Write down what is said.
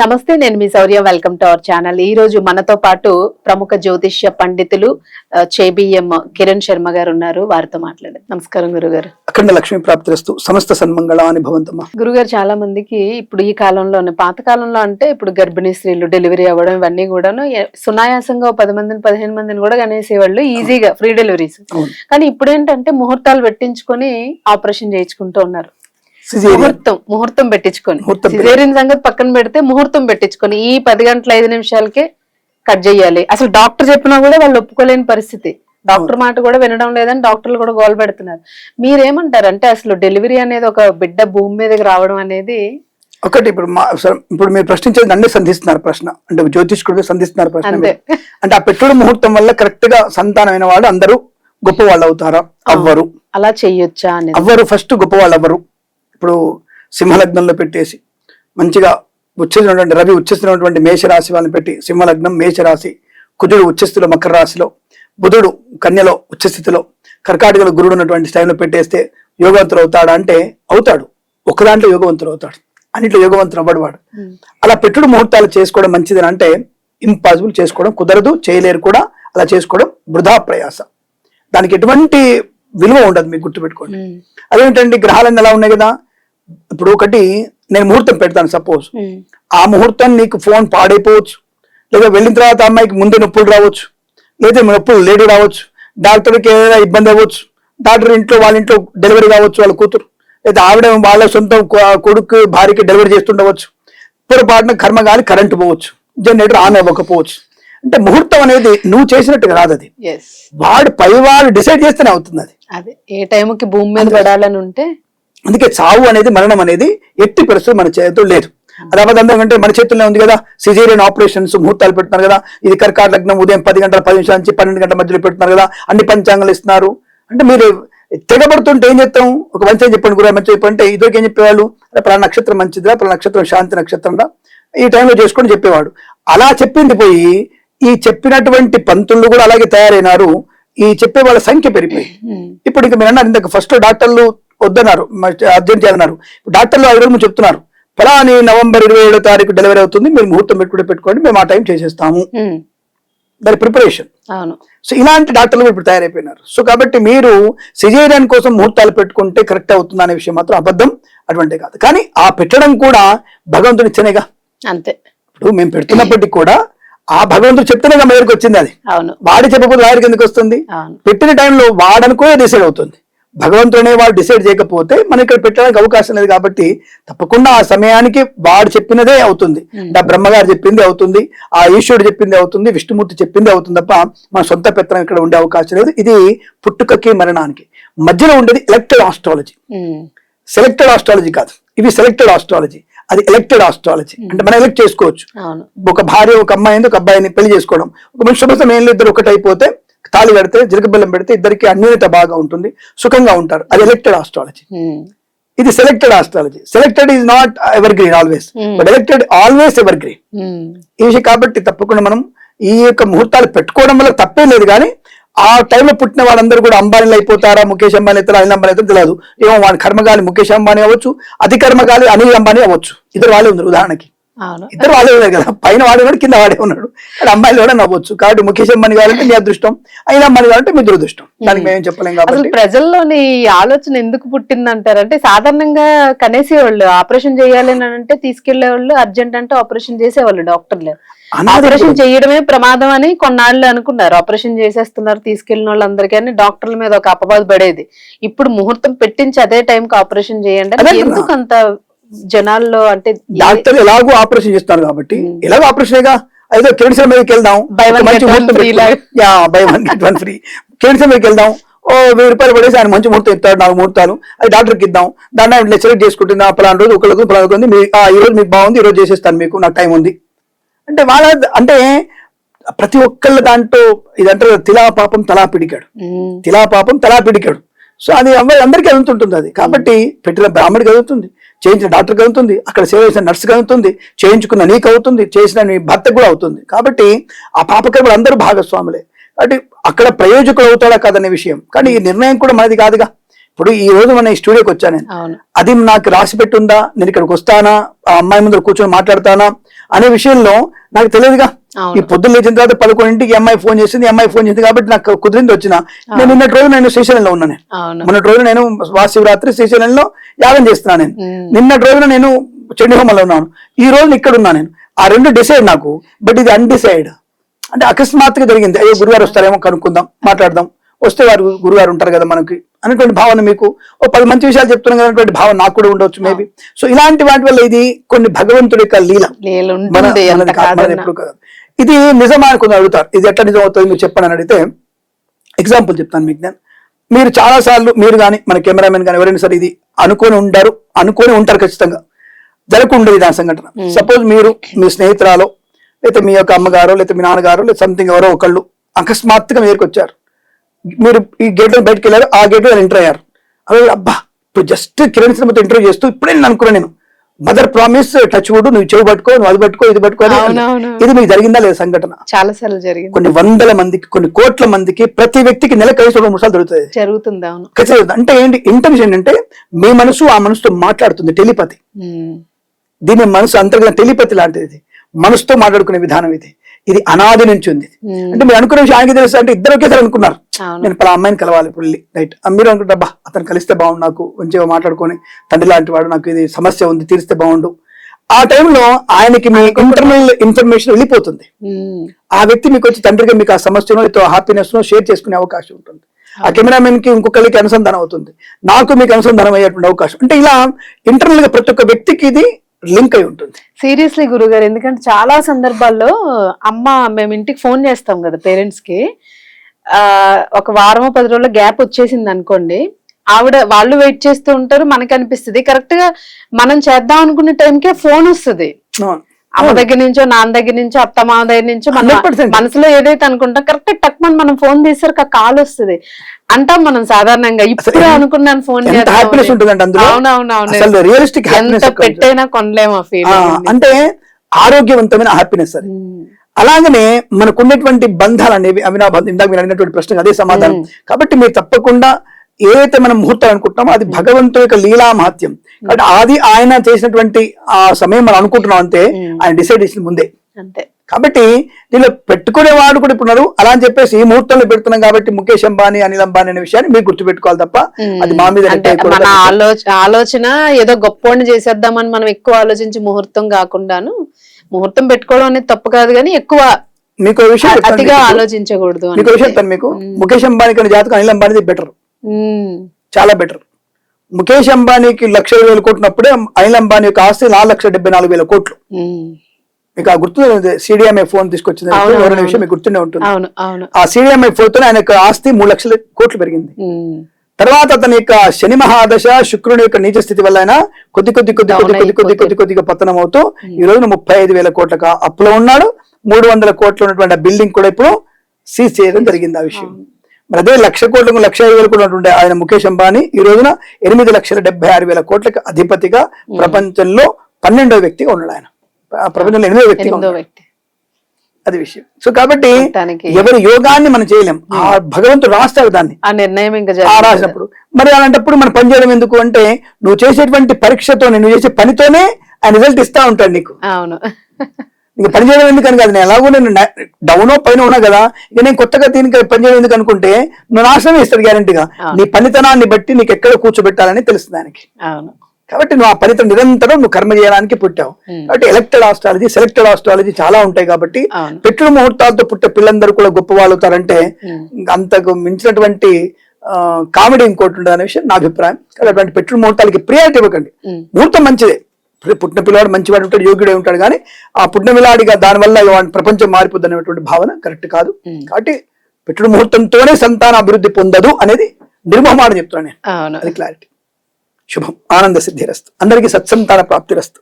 నమస్తే నేను మీ Shourya. Welcome to our channel ఈ రోజు మనతో పాటు ప్రముఖ జ్యోతిష్య పండితులు చేబిఎం కిరణ్ శర్మ గారు ఉన్నారు. వారితో మాట్లాడారు నమస్కారం గురుగారు. అఖండ లక్ష్మీ ప్రాప్తిరస్తు సమస్త సన్మంగళాని భవంతమ్మా గురుగారు చాలా మందికి ఇప్పుడు ఈ కాలంలోనే పాత కాలంలో అంటే ఇప్పుడు గర్భిణీ స్త్రీలు డెలివరీ అవ్వడం ఇవన్నీ కూడాను సునాయాసంగా పది మందిని పదిహేను మందిని కూడా కనేసేవాళ్ళు ఈజీగా ఫ్రీ డెలివరీస్. కానీ ఇప్పుడు ఏంటంటే ముహూర్తాలు పెట్టించుకొని ఆపరేషన్ చేయించుకుంటూ ఉన్నారు. ముహూర్తం ముహూర్తం పెట్టించుకొని. సిజేరియన్ సంగతి పక్కన పెడితే ముహూర్తం పెట్టించుకొని ఈ పది గంటల ఐదు నిమిషాలకే కట్ చేయాలి. అసలు డాక్టర్ చెప్పినా కూడా వాళ్ళు ఒప్పుకోలేని పరిస్థితి. డాక్టర్ మాట కూడా వినడం లేదని డాక్టర్లు కూడా గోల్ పెడుతున్నారు. మీరేమంటారు? అంటే అసలు డెలివరీ అనేది ఒక బిడ్డ భూమి మీదకి రావడం అనేది ఒకటి ఇప్పుడు మా ఇప్పుడు మీరు ప్రశ్నించేది నన్నే సంధిస్తున్నారు ప్రశ్న. అంటే జ్యోతిష్కుడు సంధిస్తున్నారు ప్రశ్న. అంటే ఆ పెట్టుడు ముహూర్తం వల్ల కరెక్ట్గా సంతానమైన వాళ్ళు అందరూ గొప్ప వాళ్ళు అవుతారా అవ్వరు. అలా చెయ్యొచ్చా అవ్వరు. ఫస్ట్ గొప్ప వాళ్ళు అవ్వరు. ఇప్పుడు సింహలగ్నంలో పెట్టేసి మంచిగా ఉచ్చేసినటువంటి రవి ఉచ్చేసినటువంటి మేషరాశి వాళ్ళని పెట్టి సింహలగ్నం మేషరాశి కుజుడు ఉచ్చస్థితిలో మకర రాశిలో బుధుడు కన్యలో ఉచ్చస్థితిలో కర్కాటకలో గురుడు ఉన్నటువంటి టైంలో పెట్టేస్తే యోగవంతుడు అవుతాడా అంటే అవుతాడు. ఒక దాంట్లో యోగవంతుడు అవుతాడు. అన్నిట్లో యోగవంతుడు అవ్వడు వాడు. ఉమ్. అలా పెట్టుడు ముహూర్తాలు చేసుకోవడం మంచిదని అంటే ఇంపాసిబుల్ చేసుకోవడం కుదరదు చేయలేరు కూడా. అలా చేసుకోవడం వృధా ప్రయాస. దానికి ఎటువంటి విలువ ఉండదు మీకు గుర్తుపెట్టుకోండి. ఉమ్. అదేంటండి గ్రహాలన్నీ ఎలా ఉన్నాయి కదా? ఇప్పుడు ఒకటి నేను ముహూర్తం పెడతాను సపోజ్. ఆ ముహూర్తం నీకు ఫోన్ పాడైపోవచ్చు. లేదా వెళ్ళిన తర్వాత అమ్మాయికి ముందే నొప్పులు రావచ్చు. లేదా నొప్పులు లేటు రావచ్చు. డాక్టర్కి ఏదైనా ఇబ్బంది అవ్వచ్చు. డాక్టర్ ఇంట్లో వాళ్ళ ఇంట్లో డెలివరీ కావచ్చు వాళ్ళ కూతురు. లేదా ఆవిడ వాళ్ళ సొంతం కొడుకు భార్యకి డెలివరీ చేస్తుండవచ్చు. పొరపాటున కర్మ కానీ కరెంటు పోవచ్చు. జనరేటర్ ఆన్ అవ్వకపోవచ్చు. అంటే ముహూర్తం అనేది నువ్వు చేసినట్టుగా రాదు అది. వాడు పైవాడు డిసైడ్ చేస్తేనే అవుతుంది అది. అదే ఏ టైంకి భూమి మీద పడాలని ఉంటే అందుకే చావు అనేది మరణం అనేది ఎట్టి పరిస్థితులు మన చేతిలో లేదు. అది అబద్ధం అంటే మన చేతుల్లో ఉంది కదా. సిజేరియన్ ఆపరేషన్స్ ముహూర్తాలు పెడుతున్నారు కదా. ఇది కర్కాట లగ్నం ఉదయం పది గంటల పది నిమిషాల నుంచి పన్నెండు గంటల మధ్యలో పెడుతున్నారు కదా. అన్ని పంచాంగాలు ఇస్తున్నారు. అంటే మీరు తెగబడుతుంటే ఏం చెప్తాం? ఒక మంచి చెప్పండి గురు మంచి చెప్పండి ఇదివరకు ఏం చెప్పేవాళ్ళు? పలానా నక్షత్రం మంచిదిరా పలానా నక్షత్రం శాంతి నక్షత్రం రా ఈ టైంలో చేసుకొని చెప్పేవాడు. అలా చెప్పింది పోయి ఈ చెప్పినటువంటి పంతులు కూడా అలాగే తయారైనారు. ఈ చెప్పే వాళ్ళ సంఖ్య పెరిగిపోయింది. ఉమ్. ఇప్పుడు ఇంకా మీరు అన్నారు ఇంతకు ఫస్ట్ డాక్టర్లు వద్దన్నారు. అర్జెంట్ చేయాలన్నారు. డాక్టర్లు ఐదు రోజులు చెప్తున్నారు. ఫలాని నవంబర్ ఇరవై ఏడో తారీఖు డెలివరీ అవుతుంది. మీరు ముహూర్తం పెట్టుకుంటే పెట్టుకోండి. మేము ఆ టైం చేసేస్తాము. దాని ప్రిపరేషన్. అవును. సో ఇలాంటి డాక్టర్లు ఇప్పుడు తయారైపోయినారు. సో కాబట్టి మీరు సిజేరియన్ కోసం ముహూర్తాలు పెట్టుకుంటే కరెక్ట్ అవుతుంది అనే విషయం మాత్రం అబద్ధం అటువంటిది కాదు. కానీ ఆ పెట్టడం కూడా భగవంతుని ఇచ్చనేగా. అంతే. ఇప్పుడు మేము పెడుతున్నప్పటికీ కూడా ఆ భగవంతుడు చెప్తేనే మా దగ్గరికి వచ్చింది అది. అవును. వాడి చెప్పకపోతే వాడికి ఎందుకు వస్తుంది? పెట్టిన టైంలో వాడనుకో డిసైడ్ అవుతుంది. భగవంతుడు అనే వాడు డిసైడ్ చేయకపోతే మనం ఇక్కడ పెట్టడానికి అవకాశం లేదు కాబట్టి తప్పకుండా ఆ సమయానికి వాడు చెప్పినదే అవుతుంది. ఆ బ్రహ్మగారు చెప్పింది అవుతుంది. ఆ ఈశ్వరుడు చెప్పింది అవుతుంది. విష్ణుమూర్తి చెప్పింది అవుతుంది తప్ప మన సొంత పెత్తనం ఇక్కడ ఉండే అవకాశం లేదు. ఇది పుట్టుకకి మరణానికి. మధ్యలో ఉండేది ఎలక్టెడ్ ఆస్ట్రాలజీ. సెలెక్టెడ్ ఆస్ట్రాలజీ కాదు. ఇవి సెలెక్టెడ్ ఆస్ట్రాలజీ అది ఎలక్టెడ్ ఆస్ట్రాలజీ అంటే మనం ఎలక్ట్ చేసుకోవచ్చు. ఒక భార్య ఒక అమ్మాయిని ఒక అబ్బాయిని పెళ్ళి చేసుకోవడం. ఒక మనిషి సమయంలో ఇద్దరు ఒకటి అయిపోతే తాళి కడితే జిలకబెల్లం పెడితే ఇద్దరికి అన్యోన్యత బాగా ఉంటుంది సుఖంగా ఉంటారు. అది ఎలక్టెడ్ ఆస్ట్రాలజీ ఉమ్. ఇది selected astrology selected is not evergreen always Hmm. But elected always evergreen. ఈ విషయం కాబట్టి తప్పకుండా మనం ఈ యొక్క ముహూర్తాలు పెట్టుకోవడం వల్ల తప్పే లేదు కానీ ఆ టైంలో పుట్టిన వాళ్ళందరూ కూడా అంబానీలు అయిపోతారా ముఖేష్ అంబానీ అవుతారా అనిల్ అంబానీ అవుతారా తెలియదు. ఏమో వాడి కర్మగాలి ముఖేష్ అంబానీ అవ్వచ్చు అతి కర్మగాలి అనిల్ అంబానీ అవ్వచ్చు. ఇద్దరు వాళ్ళే ఉన్నారు ఉదాహరణకి. ఇద్దరు వాళ్ళే ఉన్నారు కదా. పైన వాడే ఉన్నాడు కింద వాడే ఉన్నాడు. అమ్మాయిలు కూడా నవ్వచ్చు. కాబట్టి ముఖేష్ అంబానీ కావాలంటే మీ అదృష్టం. అయినా అంబానీ కావాలంటే మీ దురదృష్టం. దానికి మేమేం చెప్పలేం అసలు కాబట్టి ప్రజల్లోని ఈ ఆలోచన ఎందుకు పుట్టిందంటారు? అంటే సాధారణంగా కనేసేవాళ్ళు ఆపరేషన్ చేయాలి అని అంటే తీసుకెళ్ళే వాళ్ళు అర్జెంట్ అంటే ఆపరేషన్ చేసేవాళ్ళు డాక్టర్లు. ఆపరేషన్ చేయడమే ప్రమాదం అని కొన్నాళ్ళు అనుకున్నారు. ఆపరేషన్ చేసేస్తున్నారు తీసుకెళ్ళిన వాళ్ళందరికీ అని డాక్టర్ల మీద ఒక అపవాదు పడేది. ఇప్పుడు ముహూర్తం పెట్టించి అదే టైంకి ఆపరేషన్ చేయండి. ఎందుకు అంత జనాల్లో అంటే డాక్టర్ ఎలాగో ఆపరేషన్ చేస్తున్నారు కాబట్టి ఎలాగో ఆపరేషన్గా అయితే కిరణ్ మీదకి వెళ్దాం. మంచి buy one get one free. Kiran మీదకి వెళ్దాం. ఓ వెయ్యి రూపాయలు పడేసి ఆయన మంచి ముహూర్తం ఇస్తాడు నాలుగు ముహూర్తాలు. అది డాక్టర్కి ఇద్దాం. దాన్ని ఆయన సెలెక్ట్ చేసుకుంటుంది. ఆ పలానా రోజు ఒకళ్ళకు పలానా ఉంది. మీ ఆ, ఈ రోజు మీకు బాగుంది ఈ రోజు చేసేస్తాను మీకు నాకు టైం ఉంది. అంటే వాళ్ళ అంటే ప్రతి ఒక్కళ్ళ దాంట్లో ఇదంటే తిలా పాపం తలా పిడికాడు. తిలా పాపం తలా పిడికాడు. సో అది అందరికీ అందుతుంటుంది అది. కాబట్టి పెట్టిన బ్రాహ్మడికి అవుతుంది చేయించిన డాక్టర్కి అవుతుంది అక్కడ సేవ చేసిన నర్సుకి అవుతుంది చేయించుకున్న నీకు అవుతుంది చేసిన నీ భర్తకు కూడా అవుతుంది. కాబట్టి ఆ పాపకర్మలు అందరూ భాగస్వాములే. కాబట్టి అక్కడ ప్రయోజకులు అవుతాడా కాదనే విషయం. కానీ ఈ నిర్ణయం కూడా మనది కాదుగా. ఇప్పుడు ఈ రోజు మన ఈ స్టూడియోకి వచ్చాను నేను. అది నాకు రాసి పెట్టుందా? నేను ఇక్కడికి వస్తానా? ఆ అమ్మాయి ముందు కూర్చొని మాట్లాడతానా? అనే విషయంలో నాకు తెలియదుగా. ఈ పొద్దున్న లేచిన తర్వాత పదకొండింటికి అమ్మాయి ఫోన్ చేసింది అమ్మాయి ఫోన్ చేసింది కాబట్టి నాకు కుదిరింది వచ్చిన. నేను నిన్నటి రోజు నేను శ్రీశైలంలో ఉన్నాను మొన్నటి రోజు నేను శివరాత్రి శ్రీశైలంలో యాగం చేస్తున్నాను నేను. నిన్నటి రోజున నేను చండీహోమంలో ఉన్నాను. ఈ రోజు ఇక్కడ ఉన్నా నేను. ఆ రెండు డిసైడ్ నాకు బట్ ఇది అన్డిసైడ్ అంటే అకస్మాత్తుగా జరిగింది. అయ్యో గురువారు వస్తారేమో కనుక్కుందాం మాట్లాడదాం. వస్తే వారు గురువారు ఉంటారు కదా మనకి అనేటువంటి భావన మీకు. ఓ పది మంచి విషయాలు చెప్తున్నాం కదా అనేటువంటి భావన నాకు కూడా ఉండొచ్చు మేబీ సో ఇలాంటి వాటి వల్ల ఇది కొన్ని భగవంతుడి యొక్క లీల. ఇది నిజమా అని కొందరు అడుగుతారు. ఇది ఎట్లా నిజం అవుతుంది మీరు చెప్పండి అని అడిగితే ఎగ్జాంపుల్ చెప్తాను మీకు నేను. మీరు చాలా సార్లు మీరు కానీ మన కెమెరామెన్ కానీ ఎవరైనా సరే ఇది అనుకొని ఉంటారు అనుకొని ఉంటారు ఖచ్చితంగా. జరగకుండేది దాని సంఘటన. సపోజ్ మీరు మీ స్నేహితురాలో లేకపోతే మీ యొక్క అమ్మగారో లేకపోతే మీ నాన్నగారో లేదా సంథింగ్ ఎవరో ఒకళ్ళు అకస్మాత్తుగా మీ దగ్గరికి వచ్చారు. మీరు ఈ గేట్ బయటకు వెళ్ళారు ఆ గేట్లో ఎంటర్ అయ్యారు. అదే అబ్బా ఇప్పుడు జస్ట్ కిరణ్ సినిమాతో ఇంటర్వ్యూ చేస్తూ ఇప్పుడే నేను అనుకున్నాను నేను మదర్ ప్రామిస్ టచ్ వుడ్ నువ్వు చెవి పట్టుకో నువ్వు అది పట్టుకో ఇది పట్టుకో. ఇది మీకు జరిగిందా లేదా సంఘటన? చాలా సార్లు జరిగింది. కొన్ని వందల మందికి కొన్ని కోట్ల మందికి ప్రతి వ్యక్తికి నెల కలిసి రెండు మూడు సార్లు దొరుకుతుంది జరుగుతుంది అవును. అంటే ఏంటి ఇంటెన్షన్ అంటే మీ మనసు ఆ మనసుతో మాట్లాడుతుంది టెలిపతి. దీని మనసు అంతర్గత టెలిపతి లాంటిది. మనసుతో మాట్లాడుకునే విధానం ఇది. ఇది అనాది నుంచి ఉంది. అంటే మీరు అనుకునే విషయం ఆయనకి తెలుసు అంటే ఇద్దరు ఒకేసారి అనుకున్నారు. నేను పలా అమ్మాయిని కలవాలి ఇప్పుడు వెళ్ళి. రైట్ మీరు అనుకుంటారు బా అతను కలిస్తే బాగుండు నాకు మంచిగా మాట్లాడుకొని తండ్రి లాంటి వాడు నాకు ఇది సమస్య ఉంది తీరిస్తే బాగుండు. ఆ టైంలో ఆయనకి మీ ఇంటర్నల్ ఇన్ఫర్మేషన్ వెళ్ళిపోతుంది. ఆ వ్యక్తి మీకు వచ్చి తండ్రిగా మీకు ఆ సమస్యను హ్యాపీనెస్ను షేర్ చేసుకునే అవకాశం ఉంటుంది. ఆ కెమెరామెన్కి ఇంకొకరికి అనుసంధానం అవుతుంది. నాకు మీకు అనుసంధానం అయ్యేటువంటి అవకాశం. అంటే ఇలా ఇంటర్నల్గా ప్రతి ఒక్క వ్యక్తికి ఇది లింక్ అయి ఉంటుంది. సీరియస్లీ గురుగారు ఎందుకంటే చాలా సందర్భాల్లో అమ్మ మేము ఇంటికి ఫోన్ చేస్తాం కదా పేరెంట్స్కి. ఆ ఒక వారమో పది రోజుల గ్యాప్ వచ్చేసింది అనుకోండి ఆవిడ వాళ్ళు వెయిట్ చేస్తూ ఉంటారు మనకి అనిపిస్తుంది. కరెక్ట్గా మనం చేద్దాం అనుకునే టైంకే ఫోన్ వస్తుంది. అమ్మ దగ్గర నుంచో నాన్న దగ్గర నుంచో అత్త మామ దగ్గర నుంచో మన 100%. మనసులో ఏదైతే అనుకుంటాం కరెక్ట్ టక్ మన మనం ఫోన్ తీసారు కాల్ వస్తుంది. అంటాం మనం సాధారణంగా. ఇప్పుడు అనుకున్నాను ఫోన్ హ్యాపీనెస్ అందులో? అవునవునవును. రియలిస్టిక్ ఎంత పెట్టైనా కొనలేము ఆ అంటే ఆరోగ్యవంతమైన హ్యాపీనెస్ అది. అలాగనే మనకున్నటువంటి బంధాలు అనేవి అవినాబంధం ఇందాక మీరు అడిగినటువంటి ప్రశ్నకు అదే సమాధానం. కాబట్టి మీరు తప్పకుండా ఏదైతే మనం ముహూర్తం అనుకుంటున్నామో అది భగవంతుడి యొక్క లీలా మహత్యం. కాబట్టి అది ఆయన చేసినటువంటి ఆ సమయం మనం అనుకుంటున్నాం అంతే ఆయన డిసైడ్ చేసిన ముందే. అంతే. కాబట్టి దీనిలో పెట్టుకునే వాడు కూడా ఇప్పుడు అలా అని చెప్పేసి ఈ ముహూర్తంలో పెడుతున్నాం కాబట్టి ముఖేష్ అంబానీ అనిల్ అంబానీ అనే విషయాన్ని మీరు గుర్తుపెట్టుకోవాలి తప్ప అది మా మీద ఆలోచన ఏదో గొప్పోడిని చేసేద్దామని మనం ఎక్కువ ఆలోచించి ముహూర్తం కాకుండాను ముహూర్తం పెట్టుకోవడం అనేది తప్పు కాదు కానీ ఎక్కువ మీకు విషయం అతిగా. ఆలోచించకూడదు అని. మీకు విషయం మీకు. ముఖేష్ అంబానీ కన్నా జాతకం అనిల్ అంబానీది బెటర్. చాలా బెటర్. ముఖేష్ అంబానీకి లక్ష వేల కోట్లప్పుడే అనిల్ అంబానీ యొక్క ఆస్తి నాలుగు లక్షల డెబ్బై నాలుగు వేల కోట్లు. మీకు ఆ గుర్తు సిడిఎంఐ ఫోన్ తీసుకొచ్చింది ఎవరైనా. విషయం మీకు గుర్తుండే ఉంటుంది. ఆ సిడిఎంఐ ఫోన్తో ఆయన యొక్క ఆస్తి మూడు లక్షల కోట్లు పెరిగింది. తర్వాత అతని యొక్క శని మహాదశ శుక్రుని యొక్క నీచ స్థితి వల్ల ఆయన కొద్ది కొద్ది కొద్ది కొద్ది కొద్ది కొద్ది కొద్ది కొద్దిగా పతనం అవుతూ ఈ రోజున ముప్పై ఐదు వేల కోట్ల అప్పులో ఉన్నాడు. మూడు వందల కోట్లు ఉన్నటువంటి బిల్డింగ్ కూడా ఇప్పుడు సీజ్ చేయడం జరిగింది ఆ విషయం. మరి అదే లక్ష కోట్లకు లక్ష ఐదు వేల కోట్లు ఆయన ముఖేష్ అంబానీ ఈ రోజున ఎనిమిది లక్షల డెబ్బై ఆరు వేల కోట్లకు అధిపతిగా ప్రపంచంలో పన్నెండవ వ్యక్తిగా ఉన్నాడు ఆయన. ఆ ప్రపంచంలో ఎనిమిదవ వ్యక్తిగా ఎనిమిదో వ్యక్తి. అది విషయం. సో కాబట్టి ఎవరి యోగాన్ని మనం చేయలేం. ఆ భగవంతుడు రాస్తాడు దాన్ని. ఆ నిర్ణయం ఇంకా రాసినప్పుడు. మరి అలాంటప్పుడు మనం పని చేయడం ఎందుకు అంటే నువ్వు చేసేటువంటి పరీక్షతో నువ్వు చేసే పనితోనే ఆ రిజల్ట్ ఇస్తా ఉంటాడు నీకు. అవును. నీకు పని చేయడం ఎందుకని కాదు నేను ఎలాగో నేను డౌన్ పైన ఉన్నా కదా ఇక నేను కొత్తగా దీనికి పని చేయడం ఎందుకు అనుకుంటే నువ్వు నాశనం ఇస్తాడు గ్యారంటీగా నీ పనితనాన్ని బట్టి నీకు ఎక్కడ కూర్చోబెట్టాలని తెలుస్తుంది దానికి. అవును. కాబట్టి నువ్వు ఆ పనితో నిరంతరం నువ్వు కర్మ చేయడానికి పుట్టావు. కాబట్టి ఎలక్టెడ్ ఆస్ట్రాలజీ సెలెక్టెడ్ ఆస్ట్రాలజీ చాలా ఉంటాయి కాబట్టి. పెట్టుడు ముహూర్తాలతో పుట్టే పిల్లలందరూ కూడా గొప్ప వాళ్ళు అవుతారంటే ఇంకా అంతకు మించినటువంటి కామెడీ ఇంకోటి ఉండదు అనే విషయం నా అభిప్రాయం. కాబట్టి అటువంటి పెట్టుడు ముహూర్తాలకి ప్రియారిటీ ఇవ్వకండి. ముహూర్తం మంచిదే. పుట్టిన పిల్లవాడు మంచివాడు ఉంటాడు యోగ్యుడే ఉంటాడు కానీ ఆ పుట్టిన పిల్లాడిగా దానివల్ల ప్రపంచం మారిపోద్ది అనేటువంటి భావన కరెక్ట్ కాదు. కాబట్టి పెట్టుడు ముహూర్తంతోనే సంతాన అభివృద్ధి పొందదు అనేది నిర్మహమాట చెప్తున్నాను నేను. అది క్లారిటీ శుభం. ఆనంద సిద్ధిరస్తు. అందరికీ సత్సంతాన ప్రాప్తిరస్తు.